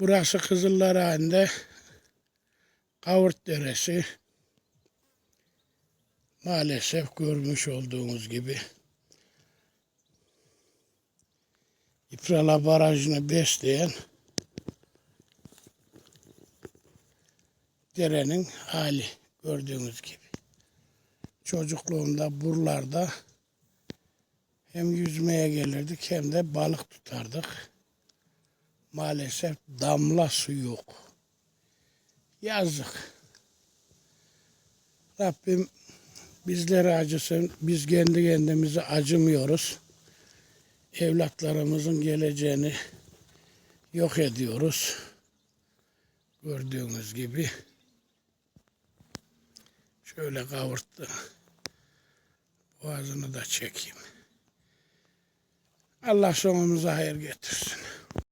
Burası Kızıllarağı'nda Kavurt Deresi. Maalesef görmüş olduğunuz gibi İprala Barajı'nı besleyen derenin hali gördüğünüz gibi. Çocukluğumda buralarda hem yüzmeye gelirdik hem de balık tutardık. Maalesef damla su yok. Yazık. Rabbim bizlere acısın. Biz kendi kendimize acımıyoruz. Evlatlarımızın geleceğini yok ediyoruz. Gördüğünüz gibi. Şöyle kavurttu. Boğazını da çekeyim. Allah sonumuza hayır getirsin.